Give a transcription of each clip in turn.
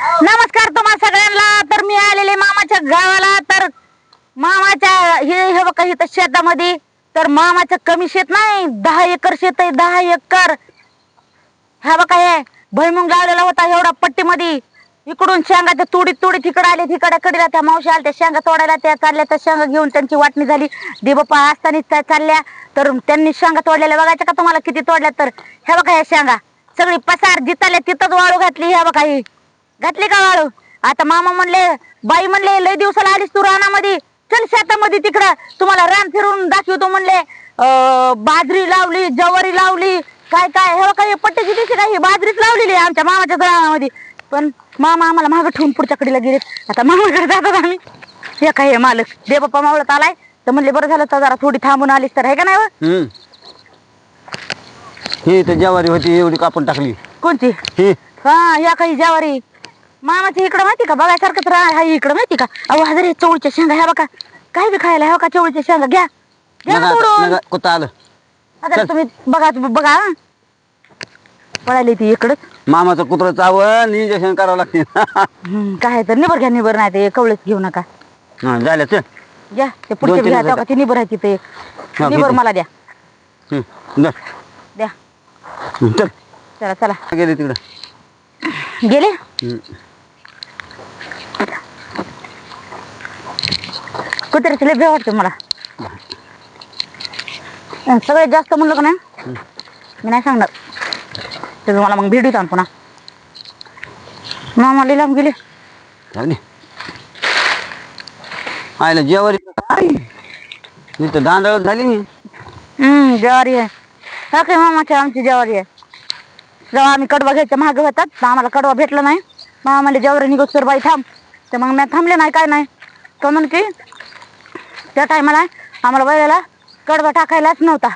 नमस्कार तुम्हाला सगळ्यांना. तर मी आलेले मामाच्या गावाला. तर मामाच्या हे हे बघा इथं शेतामध्ये. तर मामाचं कमी शेत नाही दहा एकर शेत आहे दहा एकर. हा बघा हे भैमुंग लावलेला होता एवढा पट्टीमध्ये. इकडून शेंगा त्या तुडीत तुडीत तिकडे आले तिकडे कडीला. त्या मावशी आल्या त्या शेंगा तोडायला त्या चालल्या. त्या शेंगा घेऊन त्यांची वाटणी झाली. देवप्पा असताना त्या चालल्या. तर त्यांनी शेंगा तोडलेल्या. बघायच्या का तुम्हाला किती तोडल्या? तर हे बघा ह्या शेंगा. सगळी पसार जिताल्या तिथंच वाळू घातली. ह्या बघा ही. घातली का वाळू? आता मामा म्हणले बाई म्हणले लय दिवसाला आलीस तू रानामध्ये. चल शेतामध्ये तिकडं. तुम्हाला रान फिरून दाखवतो म्हणले. अं, बाजरी लावली जवारी लावली काय काय हे बघा हे पट्टीची दिवशी काय ही बाजरीच लावलेली आहे आमच्या मामाच्या रानामध्ये पण मामा आम्हाला मागं ठेवून पुढच्या कडीला गेले आता मामाकडे जातात आम्ही. हे काय हे मालक. दे बाप्पा मावळत आलाय. तर म्हणले बरं झालं तर जरा थोडी थांबून आलीस तर हे का नाही हो? हम्म. ही तर ज्वारी होती एवढी कापून टाकली. कोणती? ही. हा या काही ज्वारी. मामाची इकडं माहिती का? बघायसारखं तर आहे इकडं माहिती का? अहो हजारे चवळीच्या शेंगा. ह्या बघा काय बी खायला ह्या का चवळीच्या शेंगा. घ्या. घ्या ना नगा तोडून. नगा कुत्ता आलं? आता चल. तुम्ही बघा तुम्ही बघा हं. पळाली ती इकडच मामाचं कुत्र चावण इंजेक्शन करावं लागते. काय तर निबर घ्या निबर नाही ते. कवळच घेऊ नका. हा, झालं चल. घ्या ते पुढचे दोन-तीन घ्या हजार. तेव्हा ती निबर आहे तिथे. हा, निबर घेते. मला द्या. जा. द्या. चल. चला चला. गेले तिकडं. गेले. कुत्र्याचे लय भ्या वाटते मला सगळ्यात जास्त म्हणलं का नाही? मी नाही सांगणार. ते मला मग भेटू आण पुन्हा मामा लिलाम गेले. जाऊ दे. आयला जेवारी काय इथं दांडळ झाली मी हम्म ज्वारी आहे. हा काय मामाची आमची ज्वारी आहे. जेव्हा आम्ही कडवा घ्यायच्या महाग होतात. तर आम्हाला कडवा भेटला नाही. मग आम्हाला ज्वारी निघत सर बाई थांब. तर मग मी थांबले नाही काय नाही. तो म्हण की त्या टायमाला आम्हाला बैलाला कडवा टाकायलाच नव्हता.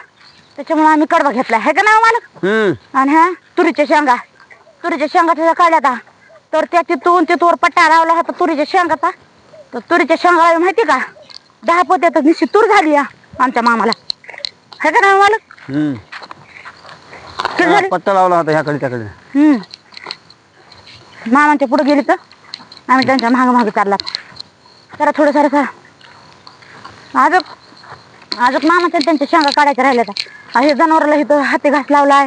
त्याच्यामुळे आम्ही कडवा घेतला. हे का नाही हो मालक? हम्म. आणि ह्या तुरीच्या शेंगा. तुरीच्या शेंगा त्याच्या काढल्या तर त्या तिथून तिथवर पट्टा लावला होता तुरीच्या शेंगाचा. तर तुरीच्या शेंगा माहिती का? दहा पोत्यात निश्चित तूर झाली या आमच्या मामाला. हे का नाही मालक? हम्म. किती झाली? पत्ता लावला होता ह्याकडे त्याकडे. हम्म. मामांच्या पुढे गेली तर आम्ही त्यांच्या माग माग चालला. जरा थोडं सारं आजक आजक मामाच्या त्यांच्या शेंगा काढायच्या राहिल्या हे जनावराला इथं हाती घास लावलाय.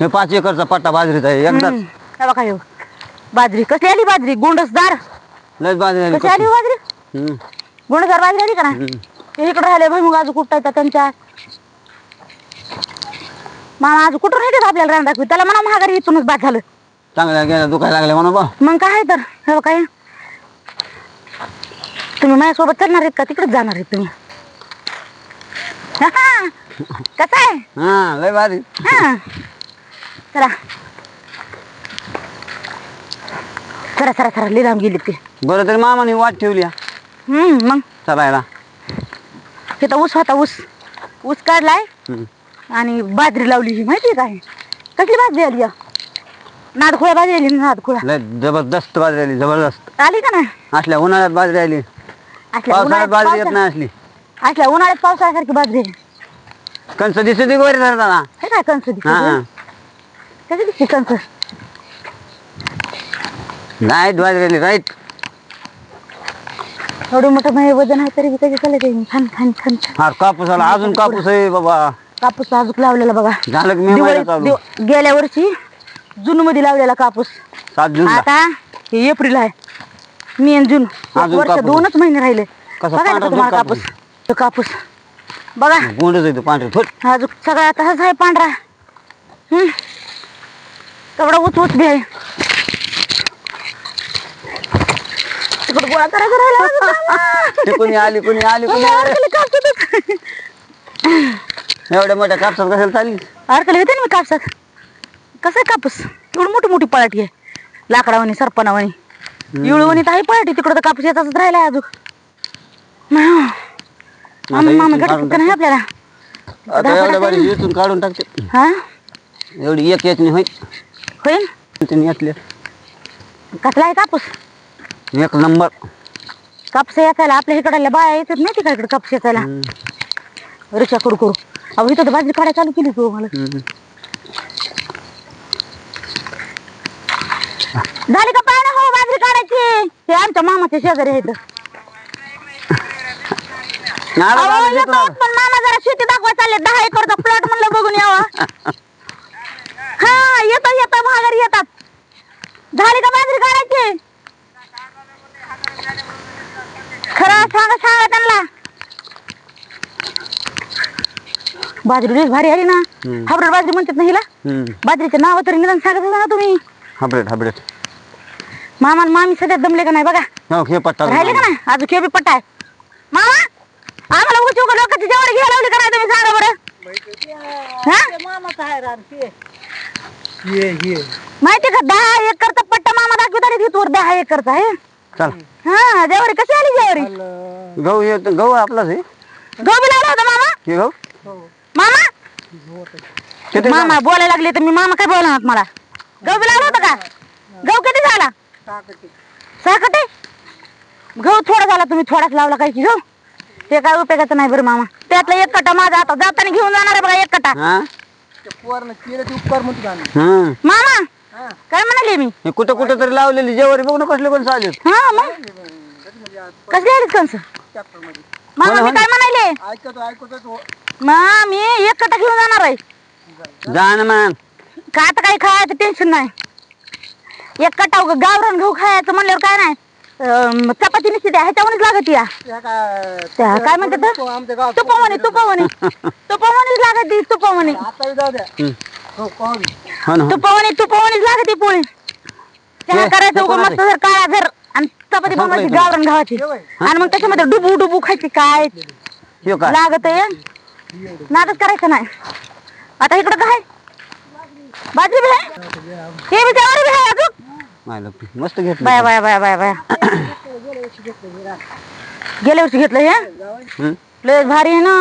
हे पाच एकरचा पट्टा बाजरीचा आहे एकदाच. हम्म. बघा ह्यो. बाजरी कशी आली बाजरी? गोंडसदार. लयच बाजरी आली कशी आली हो बाजरी? हम्म. गोंडसदार बाजरी आली का ना हम्म. ते इकडे राहिले भुईमुग आज कुठं येतात त्यांच्या? मामा आज कुठून येतात आपल्याला रान दाखवी? त्याला म्हणा महागारी इथूनच बाद झालं. चांगल्या गेल्या दुखायला लागल्या म्हणा बा. मग काय तर? हे काय तुम्ही माझ्यासोबत चालणार आहेत का? तिकडेच जाणार आहेत तुम्ही. हा. कसं आहे? हा लय भारी. हा. चला. चला चला चला. लिलाम गेली ती. बरं तरी मामाने वाट ठेवली हा. हम्म मग. चालायला तिथं ऊस होता ऊस. ऊस काढलाय हम्म. आणि बाजरी लावली ही माहिती काय कसली बाजरी आली या? नादखुळा बाजरी आली नादखुळा लय जबरदस्त बाजरी आली जबरदस्त. आली का नाही? असल्या उन्हाळ्यात बाजरी आली. असल्या पावसाळ्यात उन्हाळ्यात बाजरी येत नाही असली. असल्या उन्हाळ्यात पावसाळ्यासारखी बाजरी आहे. कंस दिसते ती गोरी धरताना हे काय कंस दिसते हा कशी दिसते कंस राईट बाजरी राईट. एवढं मोठं माझे वजन आहे तरी बी कधी चालत आहे छान छान छान हा कापूस आला. अजून कापूस आहे बाबा. कापूस अजून लावलेला बघा. झालं की मे महिना दिवाळीत चालू दिव- गेल्या वर्षी जून मध्ये लावलेला कापूस. सात जून आता हे एप्रिल आहे. मे आणि जून अजून वर्ष कापूस. दोनच महिने राहिले. कसा बघा ना पांढरा तुम्हाला कापूस. कापूस? तो कापूस. बघा. गोंडच येतो पांढरे. सगळा तसाच आहे पांढरा. हम्म. तेवढा उच उच बी आहे. तिकडे गोळा. ते कोणी आली कोणी आली कोणी मला आली. अडकली कापसातच. एवढ्या मोठ्या कापसात कशाला चालली? अडकले होते ना मी कापसात. कसं आहे कापूस? एवढी मोठी मोठी पळाटी आहे. लाकडावानी सरपणावानी. इळवणी तर आहे पळाटी तिकडं तर कापूस येतच राहिला अजून. मामा नाही आपल्याला? आता एवढ्या बारी इथून काढून टाकते. हा? एवढी एक याचनी होईल होईल तिने यातले कसला आहे कापूस? एक नंबर. कापूस याचायला आपल्या इकडल्या बाया येतात नाही तिकडे इकडे कापूस याचायला रिक्षा करू करू अहो इथं तर बाजरी काढायला चालू केली तू मला. हम्म. झाली का पाय हो बाजरी काढायची हे आमच्या मामाच्या शेजारी आहेत. अहो, येतो. पण मामा जरा शेती दाखवा चालले दहा एकरचा प्लॉट म्हणलं बघून यावा. हा येतो येतो महागारी येतात. झाली का बाजरी काढायची? खरं सांगा सांगा त्यांना. बाजरी लईच भारी आली ना. हम्म. बाजरी म्हणतात ना हिला? हम्म. बाजरीचे नाव तरी निदान सांगत ना तुम्ही. हाबरेट हाबरेट मामा मामी सध्या दमले का नाही बघा? हो हे पट्टा राहिले का नाही? अजून केबी पट्टा आहे. मामा आम्हाला उगाच उगा लोकांची जेवढी घ्यायला लावली का नाही तुम्ही सांगा बरं. हा? ये ये माहिती का? दहा एकरचा पट्टा मामा दाखवत आली तिथवर दहा एकरचा आहे. चल. हा जेवरी कशी आली जेवरी? गहू हे गहू आपलाच आहे. गहू बी लावला होता मामा? हे गहू? मामा? किती मामा बोलायला लागले तर मी मामा काय बोलणार मला? गहू बी लावला होता का? गहू किती झाला? साकटे? गहू थोडा झाला तुम्ही थोडाच लावला काय की गहू? ते काय उपयोगाचं नाही बरं मामा. त्यातला एक कटा माझा आता. जाताना घेऊन जाणार आहे बघा एक कटा. हा? उपकार म्हणतो आम्ही. मामा काय म्हणाले मी? हे कुठं कुठं तरी लावलेली जेवारी बघ ना कसले कोण चालेल हा मग. कसले ट्रॅक्टरमध्ये मामा मी काय म्हणाले? ऐकतो ऐकतो तो मा मी एक कटा घेऊन जाणार आहे. जा ना मग का आता काही खायचं टेन्शन नाही. एक कटा उगा गावरान गहू खायचं म्हणल्यावर काय नाही. अं, चपाती निश्चित ह्याच्यावरच लागत या. त्या काय म्हणतात तो? आमच्या गावात तुपावणी तुपावणी. तुपावणीच लागत ती तुपावणी. आता जाऊ द्या. हम्म. हो पाहू हो ना. तुपावणी तुपावणीच लागत ती पोळी. चहा हे- करायचं उगा कोणाचं मस्त जर काळा जर आणि चपाती बनवायची गावरान गव्हाची. आणि मग त्याच्यामध्ये डुबू डुबू खायची काय? लागत आहे. नाटक करायचं नाही. आता इकडं काय बाजरी बी आहे. हे बी त्यावर बी आहे अजून. मायला मस्त घेतलं बाया बाया बाया बाया बाया. गेल्या वर्षी घेतलं हे? लय भारी आहे ना.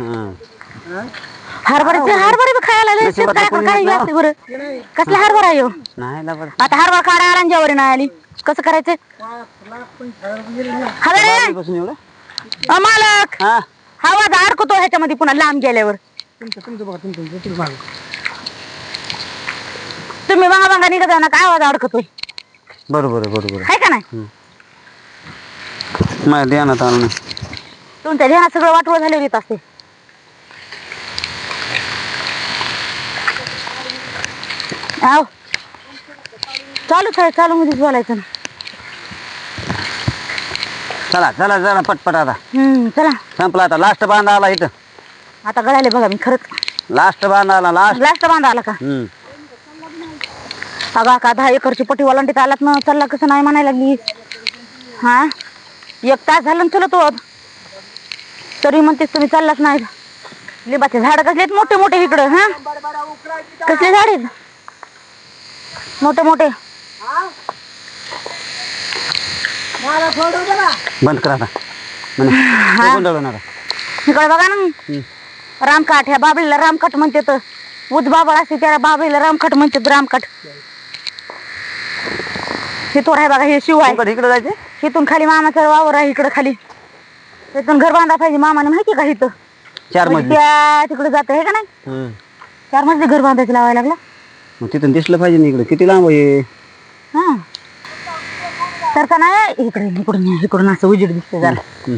हा. हरभऱ्याचे हरभरे बी खायला लय काही येत असते बरं. कसला हरभरा आहे ह्यो? नाही ना बरं आता हरभरा काढा आला जेवारी नाही आली. कसं करायचं? हवे बसून एवढं? मालक! हा. हवा अडकतो ह्याच्यामध्ये पुन्हा? लांब गेल्यावर. तुमचं तुमचं बघा तुमचं तुमचं मागं. तुम्ही बांगा निघत ना काय आवाज अडकतोय. बरोबर आहे बरोबर आहे. का नाही? माझ्या ध्यानात आलं नाही. तुमच्या ध्यानात सगळं वाटवं झाल्यावर येत असते. आव चालूच आहे चालू मध्येच बोलायचं ना. चला चला चला पटपट आता. हम्म चला. संपला आता लास्ट बांधा आला इथं. आता गळाले बघा मी खरंच. लास्ट बांधा आला लास्ट लास्ट बांधा आला का? हम्म. अगा का दहा एकरची पट्टी वलांटीत आलात ना चालला कसं नाही म्हणायला लागली. हा? एक तास झालं ना चलत होत तरी म्हणतेस तुम्ही चाललाच नाही. लिंबाचे झाड कसले आहेत मोठे मोठे इकडं हा? कसले झाड आहेत? मोठे मोठे. बंद करा आता. म्हणे इकडे बघा ना. रामकाठ ह्या बाबळीला रामकाठ म्हणते उद बाबळ असते त्याला बाबळीला रामकाठ म्हणतात रामकाठ. हे तोर आहे बघा हे शिव आहे. इकडे इकडे जायचे इथून खाली मामाचं वावर आहे इकडं खाली. इथून घर बांधा पाहिजे मामाने माहिती का इथं? चार म्हणजे मजली. त्या तिकडे जात आहे का नाही. चार मजली घर बांधायचं लावायला लागला. मग तिथून दिसलं पाहिजे ना इकडे. किती लांब आहे? हा. तर का नाही इकडे इकडून ये, इकडून असं उजेड दिसते जरा.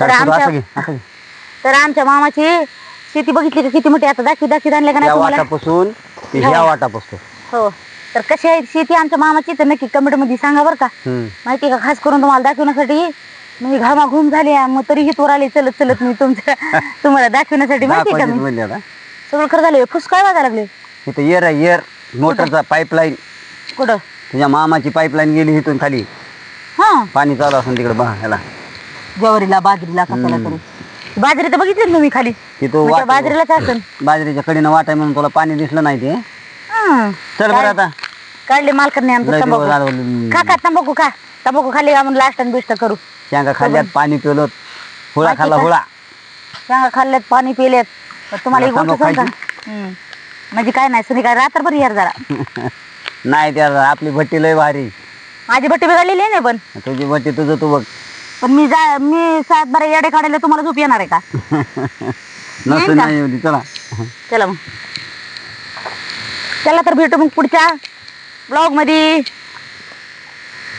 तर आमच्या- असं घे असं घे. तर आमच्या मामाची शेती बघितली का? किती मोठी? आता दाखवी दाखवी आणले का नाही या तुम्हाला? वाटापासून ते ह्या वाटापासून. हो. तर कशी आहे शेती आमच्या मामाची? तर नक्की कमेंटमध्ये सांगा बरं का. माहिती का? खास करून तुम्हाला दाखवण्यासाठी. मी घामाघूम झाली आहे, मग तरीही तोर आले चलत चलत मी तुमच्या तुम्हाला दाखवण्यासाठी. माहिती का मी? सगळं खरं झालं फुस काय वाजायला लागले? इथं एअर आहे एअर मोटरचा पाईपलाईन कुठं? तुझ्या मामाची पाईपलाईन गेली इथून खाली. हा. पाणी चालू असेल तिकडे ह्याला ज्वारीला बाजरीला कशाला तरी बाजरी तर बघितली ना तुम्ही खाली? वाट बाजरीलाच असेल. बाजरीच्या कडीनं वाटाय म्हणून तुला पाणी दिसलं नाही ते. हा. चल बरं आता. काढले मालकांनी आमचं लय दिवस तंबाखू झालं. खा खा तंबाखू खा. तंबाखू खाली आपण लास्ट आणि बिस्ट करू? शेंगा खाल्ल्यात पाणी पिलं हुळा खाल्ला हुळा. शेंगा खाल्ल्यात पाणी पिलेत. तुम्हाला एक गोष्ट सांग का. म्हणजे काय नाही सुनी काय रात्रभर यार जरा. नाही त्या आपली भट्टी लय भारी. माझी बट्टी बिघडलेली आहे ना पण. तुझी भट्टी तुझं तू बघ. पण मी जा मी सात बारा येडे काढायला तुम्हाला झोप येणार आहे का? नसतं का? नाही चला. चला मग. चला तर भेटू मग पुढच्या ब्लॉगमध्ये